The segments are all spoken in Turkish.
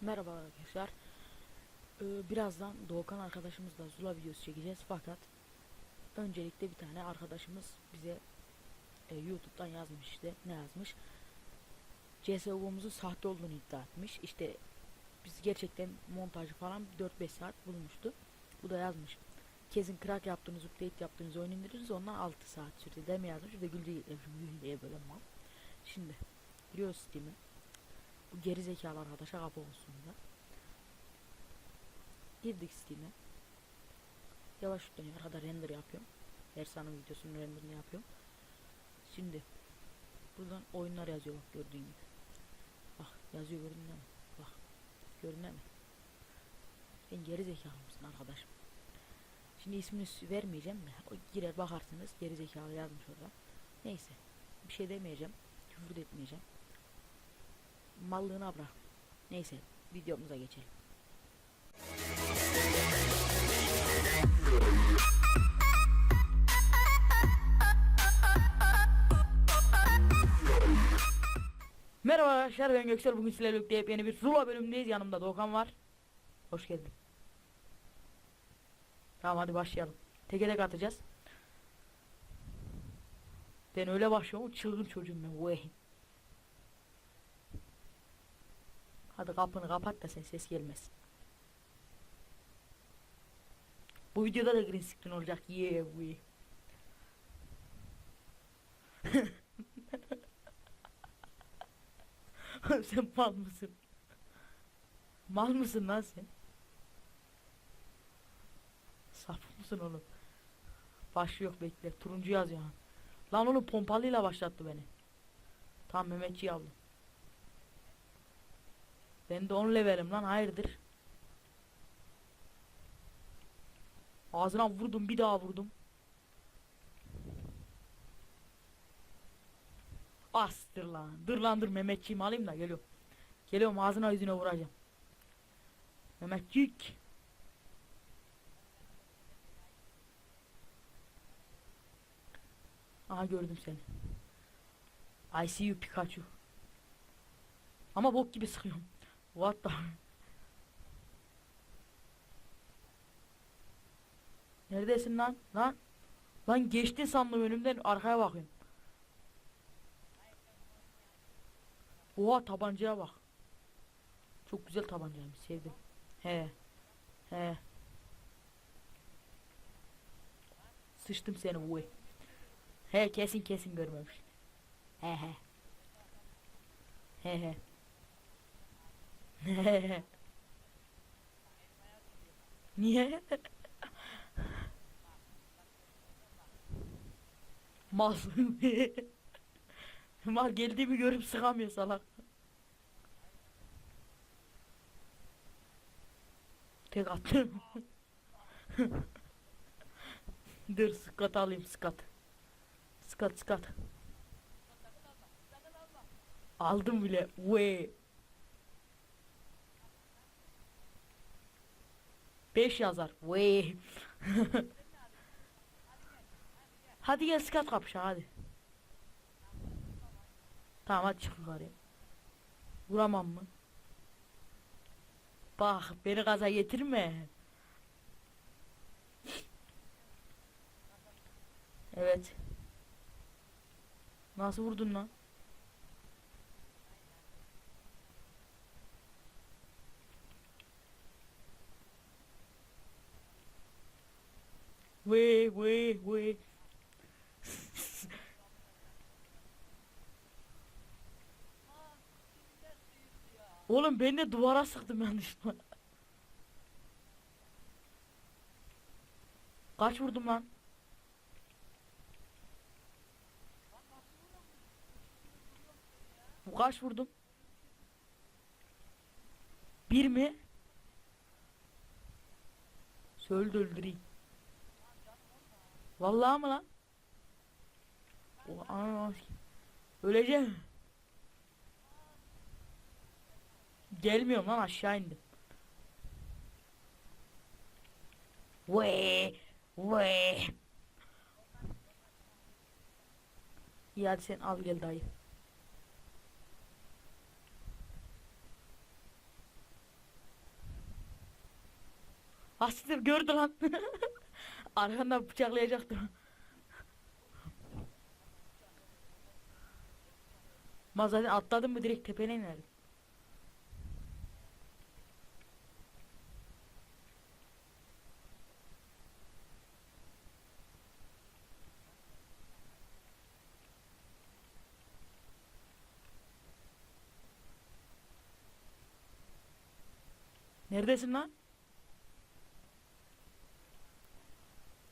Merhaba arkadaşlar. Ee, birazdan Doğukan arkadaşımızla Zula videosu çekeceğiz fakat öncelikle bir tane arkadaşımız bize e, YouTube'dan yazmış işte ne yazmış? CSGO'muzun sahte olduğunu iddia etmiş. İşte biz gerçekten montajı falan 4-5 saat bulmuştu. Bu da yazmış. Kesin crack yaptığınız, update yaptığınız oyun indiririz ondan 6 saat sürdü deme yazmış ve güldü diye böyle mal. Şimdi giriyoruz Steam'e. Bu geri zekalı arkadaşa kapı olsun da. Girdik Steam'e. Yavaş dönüyor. Arkada render yapıyorum. Ersan'ın videosunun renderini yapıyorum. Şimdi buradan oyunlar yazıyor bak gördüğün gibi. Bak yazıyor gördün mü? Bak gördün mü? Sen geri zekalı mısın arkadaşım? Şimdi ismini vermeyeceğim de girer bakarsınız geri zekalı yazmış orada. Neyse bir şey demeyeceğim. Küfür etmeyeceğim mallığına bırak. Neyse videomuza geçelim. Merhaba arkadaşlar ben Göksel bugün sizlerle birlikte yepyeni bir Zula bölümündeyiz. Yanımda Doğukan var. Hoş geldin. Tamam hadi başlayalım. Teke tek atacağız. Ben öyle başlıyorum çılgın çocuğum ben vey Hadi kapını kapat da sen ses gelmesin. Bu videoda da green screen olacak. Yeah we. sen mal mısın? Mal mısın lan sen? Saf mısın oğlum? Başı yok bekle. Turuncu yazıyor. ha. Lan oğlum pompalıyla başlattı beni. Tam Mehmetçi aldım. Ben de 10 levelim lan hayırdır? Ağzına vurdum bir daha vurdum. Astır lan. Dur lan dur Mehmetçiğimi alayım da geliyorum. Geliyorum ağzına yüzüne vuracağım. Mehmetçik. Aha gördüm seni. I see you Pikachu. Ama bok gibi sıkıyorum. What the Neredesin lan? Lan Lan geçtin sandım önümden arkaya bakıyorum. Oha tabancaya bak. Çok güzel tabancaymış sevdim. He. He. Sıçtım seni bu. He kesin kesin görmemiş. He he. He he. Niye? Mal. Mal geldiğimi görüp sıkamıyor salak. Tek attım. Dur skat alayım skat. Skat skat. Aldım bile. Ve 5 yazar. Vey. hadi gel skat kapışa hadi. Tamam hadi çık yukarıya. Vuramam mı? Bak beni gaza getirme. Evet. Nasıl vurdun lan? Ve ve ve. Oğlum ben de duvara sıktım yanlışlıkla. Kaç vurdum lan? Kaç vurdum? Bir mi? Söyle öldüreyim. Vallahi mı lan? Ana Öleceğim. Gelmiyorum lan aşağı indim. Ve ve. İyi hadi sen al gel dayı. Aslında gördü lan. Arkandan bıçaklayacaktı. Ma zaten atladın mı direkt tepene inerdim. Neredesin lan?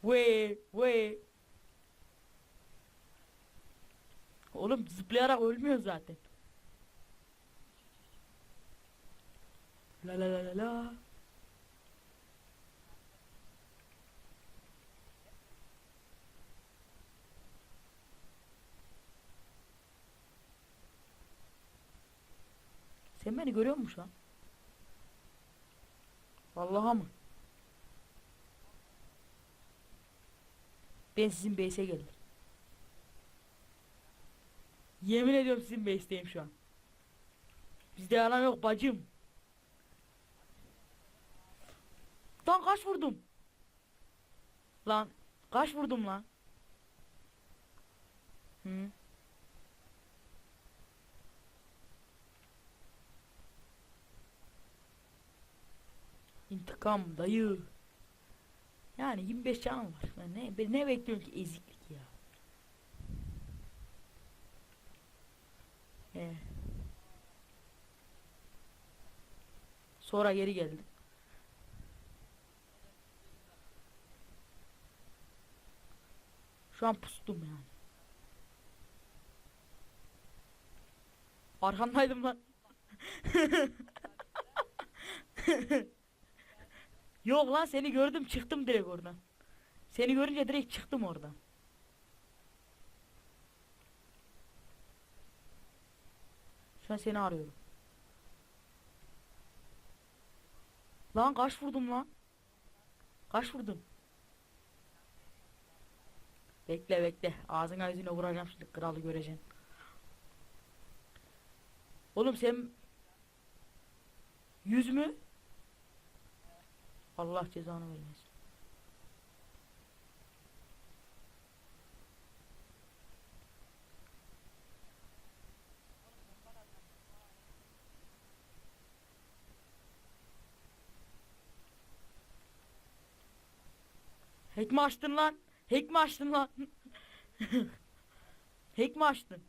Ve ve. Oğlum zıplayarak ölmüyor zaten. La la la la la. Sen beni görüyor musun şu an? Vallahi mı? Ben sizin base'e geldim. Yemin ediyorum sizin base'teyim şu an. Bizde yalan yok bacım. Lan kaç vurdum? Lan kaç vurdum lan? Hı? İntikam dayı. Yani 25 canım var. Ben ne, ben ne bekliyorum ki eziklik ya. He. Sonra geri geldim. Şu an pustum yani. Arkandaydım lan. Yok lan seni gördüm çıktım direkt oradan. Seni görünce direkt çıktım oradan. Şu an seni arıyorum. Lan kaç vurdum lan? Kaç vurdum? Bekle bekle. Ağzına yüzüne vuracağım şimdi kralı göreceksin. Oğlum sen yüz mü? Allah cezanı vermesin. Hack açtın lan? Hack açtın lan? Hack açtın?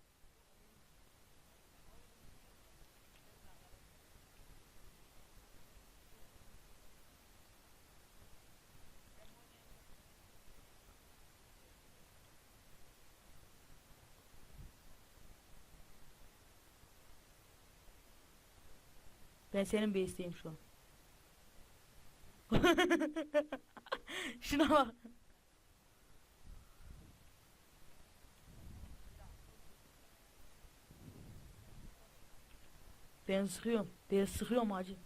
Ben senin base'teyim şu an. Şuna bak. Ben sıkıyorum. Ben sıkıyorum acı.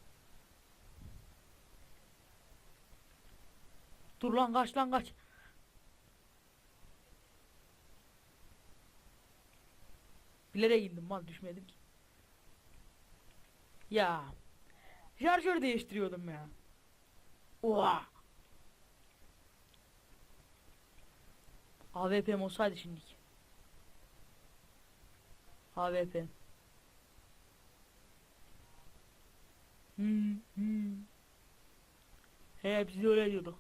Dur lan kaç lan kaç. Bilerek indim mal düşmedim ki. Ya. Şarjör değiştiriyordum ya. Oha. AWP'm olsaydı şimdiki. AWP. Hmm, hmm. He biz öyle diyorduk.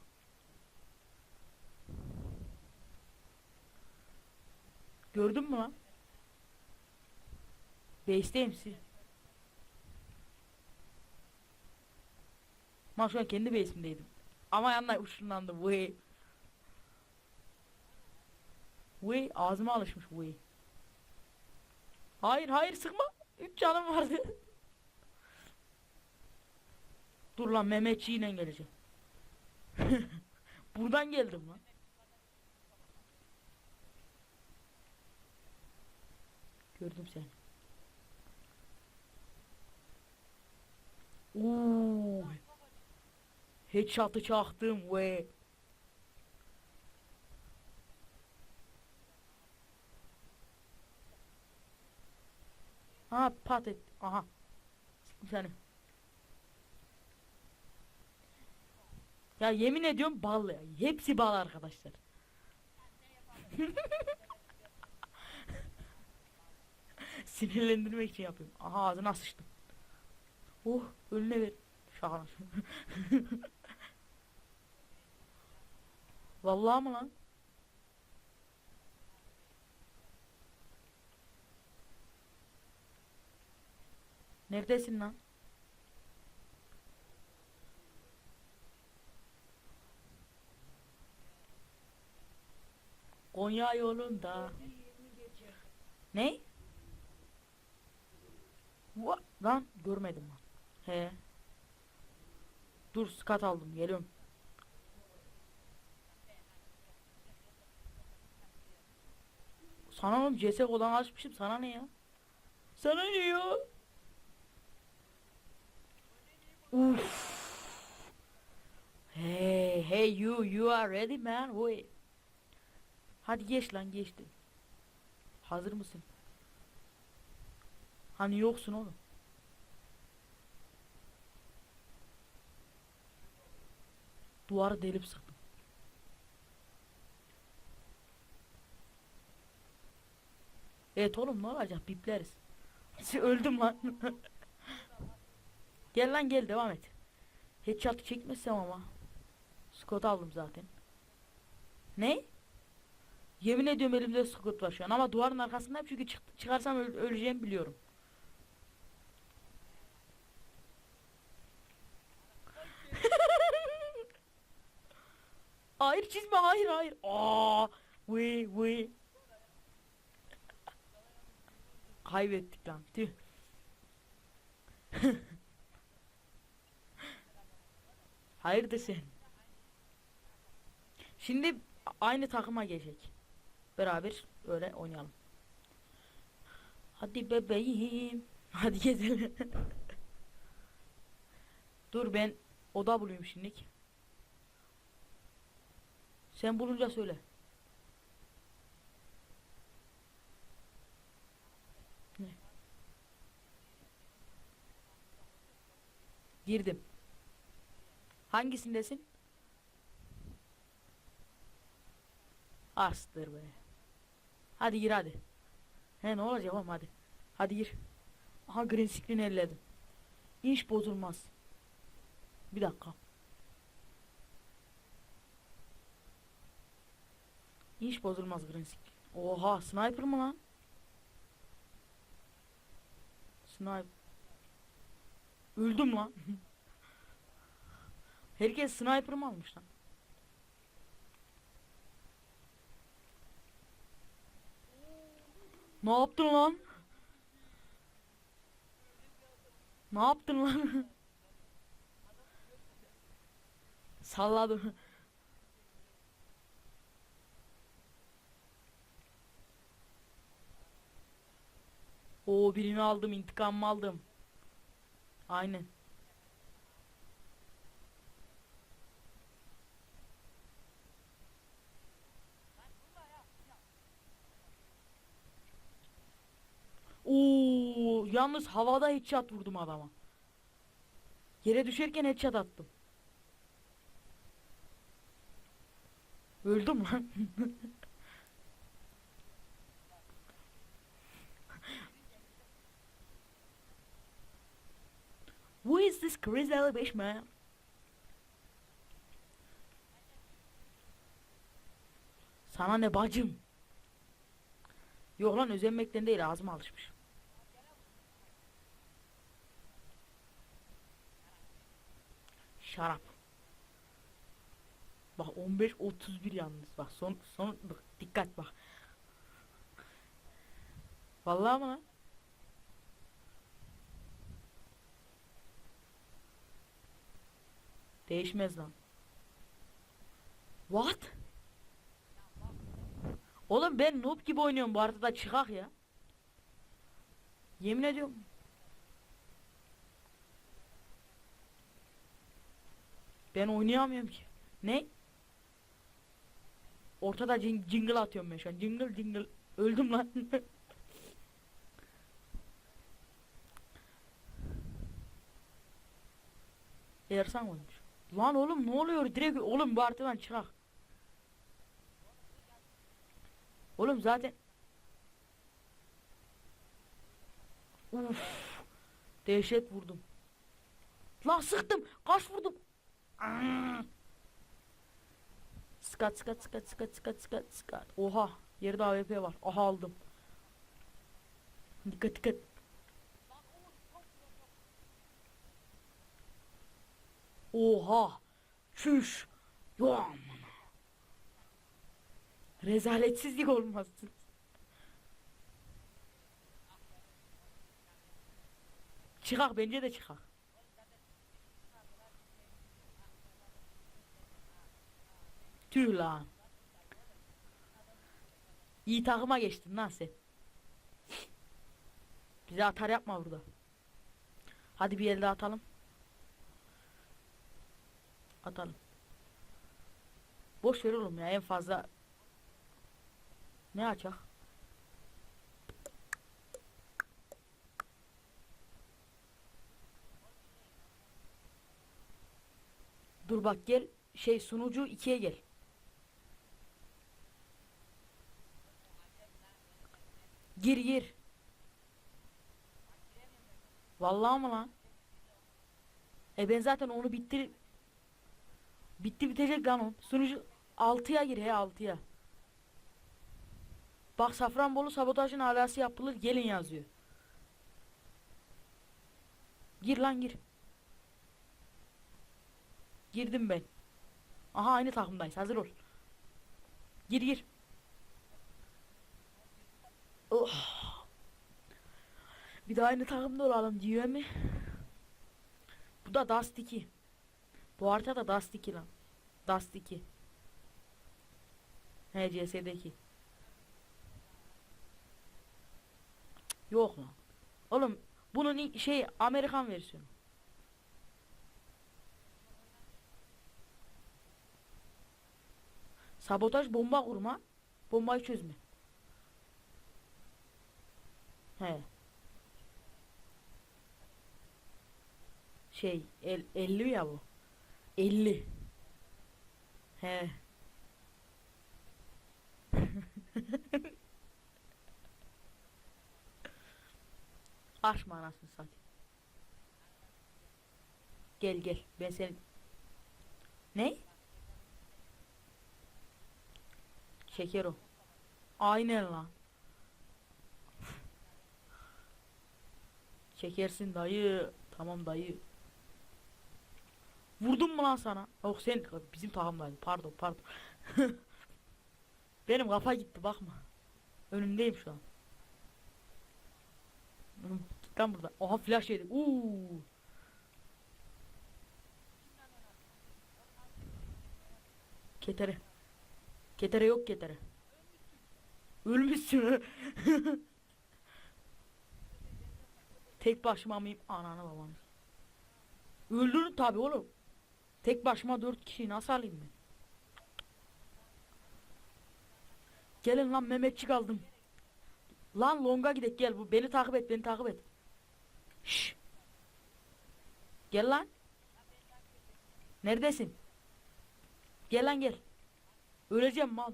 Gördün mü lan? Base'teyim siz. Ben şu an kendi base'imdeydim. Ama yanına ışınlandı. Vay. Vay ağzıma alışmış vay. Hayır hayır sıkma. 3 canım vardı. Dur lan Mehmetçiyle geleceğim. Buradan geldim lan. Gördüm seni. Oo. Headshot'ı çaktım ve Ha pat et. Aha. Sıktım seni. Ya yemin ediyorum bal ya. Hepsi bal arkadaşlar. Sinirlendirmek için yapıyorum. Aha ağzına sıçtım. Oh önüne ver. Şaka. Vallahi mı lan? Neredesin lan? Konya yolunda. Ne? What? Lan görmedim lan. He. Dur skat aldım geliyorum. Sana oğlum CSGO'dan açmışım sana ne ya? Sana ne ya? Uf. Hey hey you you are ready man wait. Hadi geç lan geçti. Hazır mısın? Hani yoksun oğlum. Duvarı delip sıktım. Evet oğlum ne olacak bipleriz. Öldüm lan. gel lan gel devam et. Headshot çekmezsem ama. Scott aldım zaten. Ne? Yemin ediyorum elimde Scott var şu an ama duvarın arkasındayım çünkü çık çıkarsam öl öleceğimi biliyorum. hayır çizme hayır hayır. Aa, we we. Kaybettik lan. Tüh. Hayırdır sen? Şimdi aynı takıma geçecek. Beraber öyle oynayalım. Hadi bebeğim. Hadi gezelim. Dur ben oda bulayım şimdilik. Sen bulunca söyle. Ne? Girdim. Hangisindesin? Astır be. Hadi gir hadi. He ne olacak oğlum hadi. Hadi gir. Aha green screen elledim. İş bozulmaz. Bir dakika. İş bozulmaz green screen. Oha sniper mı lan? Sniper. Öldüm lan. Herkes sniper mı almış lan? Ne yaptın lan? Ne yaptın lan? Salladım. Oo birini aldım, intikamımı aldım. Aynen. Oo, yalnız havada headshot vurdum adama. Yere düşerken headshot attım. Öldüm lan. Who is this Chris 55 man? Sana ne bacım? Yok lan özenmekten değil ağzıma alışmış. Şarap. Bak 15 31 yalnız bak son son bak, dikkat bak. Vallahi mı lan? Değişmez lan. What? Oğlum ben noob gibi oynuyorum bu arada çıkak ya. Yemin ediyorum. Ben oynayamıyorum ki. Ne? Ortada jing jingle atıyorum ben şu an. Jingle jingle. Öldüm lan. Ersan oymuş. Lan oğlum ne oluyor? Direkt oğlum bu haritadan çıkak. Oğlum zaten Uf. Dehşet vurdum. Lan sıktım. Kaç vurdum. Aa! Skat skat skat skat skat skat skat. Oha. Yerde AWP var. Aha aldım. Dikkat dikkat. Oha. Çüş. Yo aman. Rezaletsizlik olmasın. Çıkak bence de çıkak. Tüh lan. İyi takıma geçtin lan sen. Bize atar yapma burada. Hadi bir elde atalım. Atalım. Boş ver oğlum ya en fazla. Ne açak? Dur bak gel şey sunucu 2'ye gel. Gir gir. Vallahi mı lan? E ben zaten onu bitti. Bitti bitecek lan o. Sunucu 6'ya gir he 6'ya. Bak Safranbolu sabotajın alası yapılır gelin yazıyor. Gir lan gir. Girdim ben. Aha aynı takımdayız hazır ol. Gir gir. Oh. Bir de aynı takımda olalım diyor mi? Bu da Dust 2. Bu harita da Dust 2 lan. Dust 2. He CS'deki. Yok lan. Oğlum bunun şey Amerikan versiyonu. Sabotaj bomba kurma. Bombayı çözme. He. Şey el, 50 ya bu. 50. He. Açma anasını satayım. Gel gel ben seni Ne? Şeker o. Aynen lan. Çekersin dayı. Tamam dayı. Vurdum mu lan sana? Yok sen bizim takımdaydın. Pardon pardon. Benim kafa gitti bakma. Önümdeyim şu an. Git lan burada. Oha flash yedik. Uuu. Ketere. Ketere yok ketere. Ölmüşsün. Tek başıma mıyım? Ananı babanı. Öldürün tabi oğlum. Tek başıma dört kişiyi nasıl alayım ben? Gelin lan Mehmetçik aldım. Lan longa gidek gel bu beni takip et beni takip et. Şş. Gel lan. Neredesin? Gel lan gel. Öleceğim mal.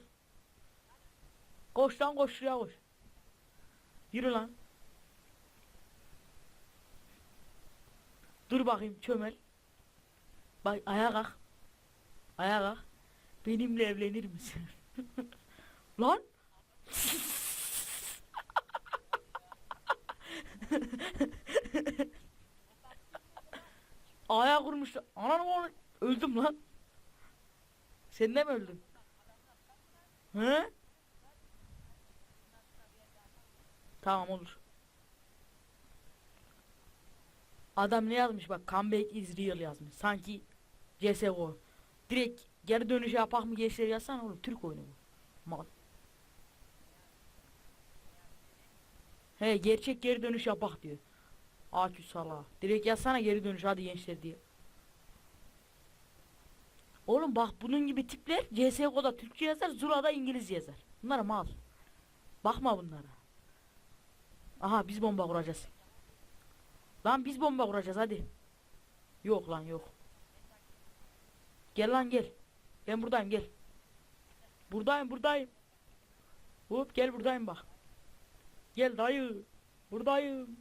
Koş lan koş şuraya koş. Yürü lan. Dur bakayım çömel. Bak ayağa kalk. Ayağa kalk. Benimle evlenir misin? lan. Ayağa kurmuş. Ananı onu öldüm lan. Sen de mi öldün? He? Tamam olur. Adam ne yazmış bak comeback is real yazmış. Sanki CSGO. Direkt geri dönüş yapak mı gençler yazsana oğlum Türk oyunu bu. Mal. He gerçek geri dönüş yapak diyor. Akü sala. Direkt yazsana geri dönüş hadi gençler diye. Oğlum bak bunun gibi tipler CSGO'da Türkçe yazar, Zula'da İngilizce yazar. Bunlar mal. Bakma bunlara. Aha biz bomba kuracağız. Lan biz bomba kuracağız hadi. Yok lan yok. Gel lan gel. Ben buradayım gel. Buradayım buradayım. Hop gel buradayım bak. Gel dayı. Buradayım.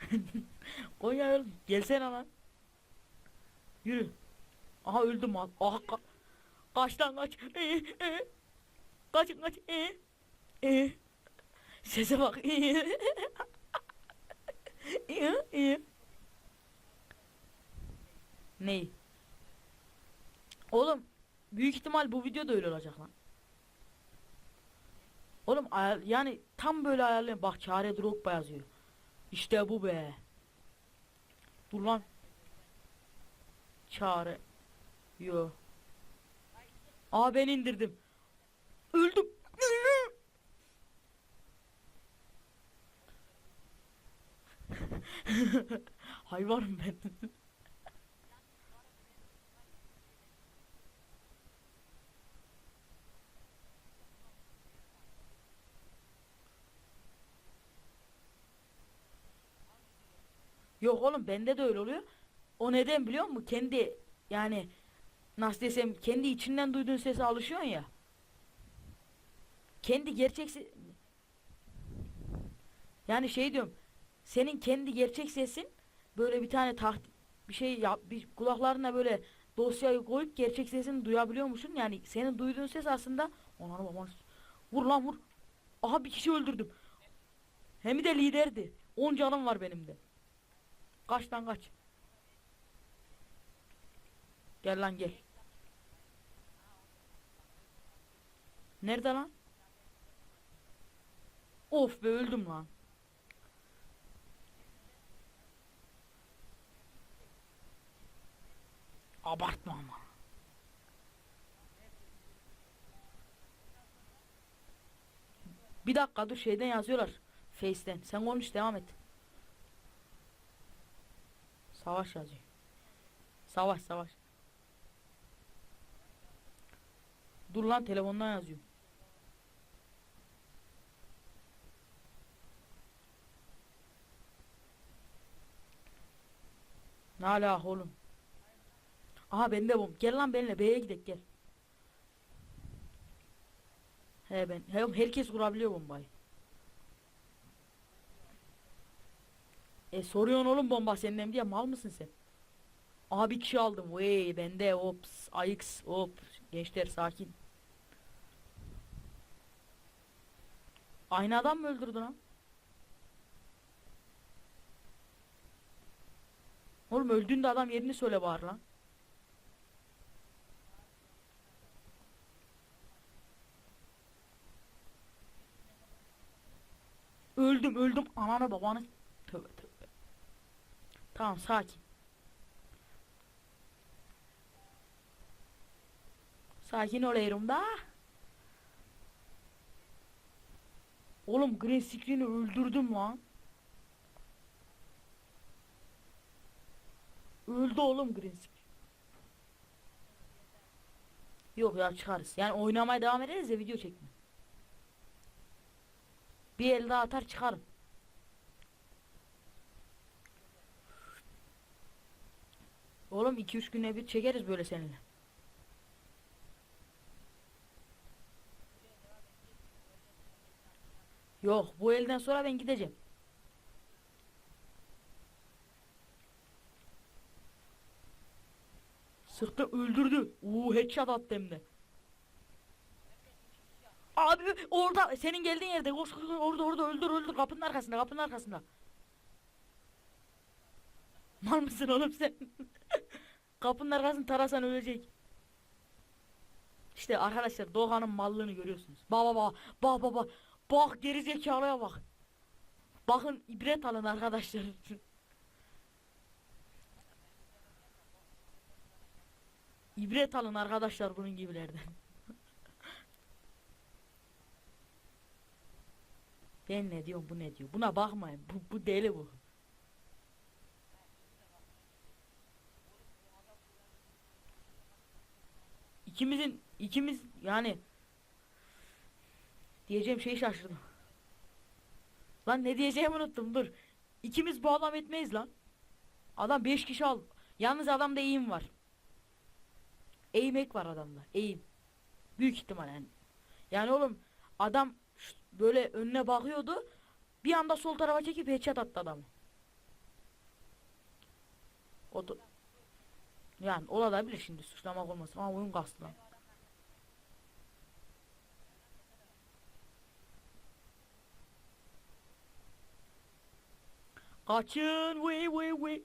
Konya öl. Gelsene lan. Yürü. Aha öldüm mal. Aha ka kaç lan kaç. Ee, ee. Kaçın kaç. Ee. Ee. Sese bak. Ee. Ee, ee. Ney? Oğlum büyük ihtimal bu video da öyle olacak lan. Oğlum yani tam böyle ayarlayın. Bak çare Drogba yazıyor. İşte bu be. Dur lan. Çare. Yo. Aa ben indirdim. Öldüm. Hayvanım ben. oğlum bende de öyle oluyor. O neden biliyor musun? Kendi yani nasıl desem kendi içinden duyduğun sese alışıyorsun ya. Kendi gerçek yani şey diyorum. Senin kendi gerçek sesin böyle bir tane taht bir şey yap bir kulaklarına böyle dosyayı koyup gerçek sesini duyabiliyormuşsun. Yani senin duyduğun ses aslında onları babanı vur lan vur. Aha bir kişi öldürdüm. Hem de liderdi. 10 canım var benim de. Kaç lan kaç. Gel lan gel. Nerede lan? Of be öldüm lan. Abartma ama. Bir dakika dur şeyden yazıyorlar. Face'ten. Sen konuş devam et. Savaş yazıyor. Savaş savaş. Dur lan telefondan yazıyorum. Ne alaka oğlum? Aha bende bom. Gel lan benimle B'ye gidelim gel. He ben. He, herkes kurabiliyor bombayı. E soruyorsun oğlum bomba senin diye mal mısın sen? Aha bir kişi aldım. Vey bende ops ayıks hop. Gençler sakin. Aynı adam mı öldürdü lan? Oğlum öldüğünde adam yerini söyle bağır lan. Öldüm öldüm ananı babanı. Tövbe tövbe. Tamam sakin. Sakin olayım da. Oğlum green screen'i öldürdüm lan. Öldü oğlum green screen. Yok ya çıkarız. Yani oynamaya devam ederiz ya video çekme. Bir el daha atar çıkarım. Oğlum 2-3 güne bir çekeriz böyle seninle. Yok bu elden sonra ben gideceğim. Sıktı öldürdü. Uuu headshot attı hem de. Abi orada senin geldiğin yerde koş koş, orada orada öldür öldür kapının arkasında kapının arkasında. Mal mısın oğlum sen? kapının arkasını tarasan ölecek. İşte arkadaşlar Doğan'ın mallığını görüyorsunuz. Baba baba baba baba bak geri zekalıya bak. Bakın ibret alın arkadaşlar. ibret alın arkadaşlar bunun gibilerden. Ben ne diyorum bu ne diyor. Buna bakmayın. Bu, bu deli bu. İkimizin ikimiz yani diyeceğim şeyi şaşırdım. Lan ne diyeceğimi unuttum dur. İkimiz bu adam etmeyiz lan. Adam 5 kişi al. Yalnız adamda eğim var. Hack var adamda. Aim. Büyük ihtimal yani. Yani oğlum adam böyle önüne bakıyordu. Bir anda sol tarafa çekip headshot attı adamı. O yani olabilir şimdi suçlamak olmasın ama oyun kastı lan. Kaçın vıy vıy vıy.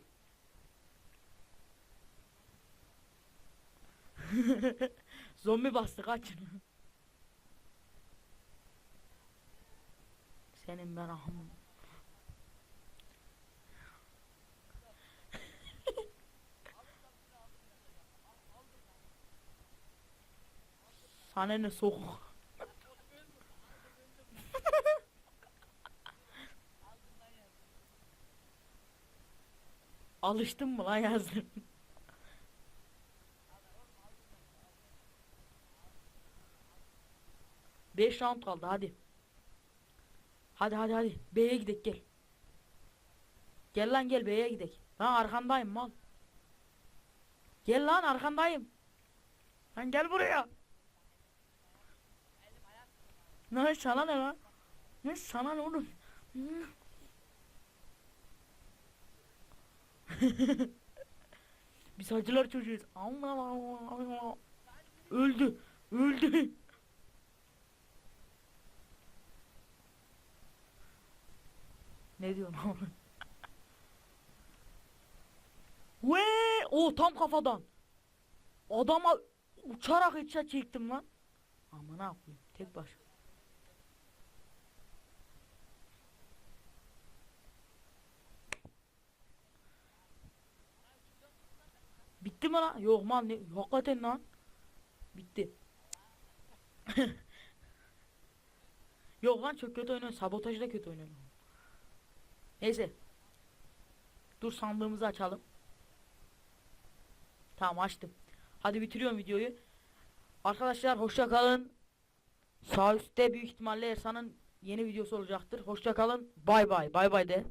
Zombi bastı kaçın. Senin ben ahım. Sana ne soğuk. Alıştın mı lan yazdın? Beş round kaldı hadi. Hadi hadi hadi. B'ye gidek gel. Gel lan gel B'ye gidek. Lan arkandayım mal. Gel lan arkandayım. Lan gel buraya. Ne sana ne lan? Ne sana ne oğlum? Biz hacılar çocuğuyuz. Allah Allah. Öldü. Öldü. Ne diyorsun oğlum? Ve o tam kafadan. Adama uçarak headshot çektim lan. Aman ne yapayım tek baş. Bitti mi lan? Yok man ne? Hakikaten lan. Bitti. Yok lan çok kötü oynuyor. Sabotajda kötü oynuyor. Neyse. Dur sandığımızı açalım. Tamam açtım. Hadi bitiriyorum videoyu. Arkadaşlar hoşça kalın. Sağ üstte büyük ihtimalle Ersan'ın yeni videosu olacaktır. Hoşça kalın. Bay bay. Bay bay de.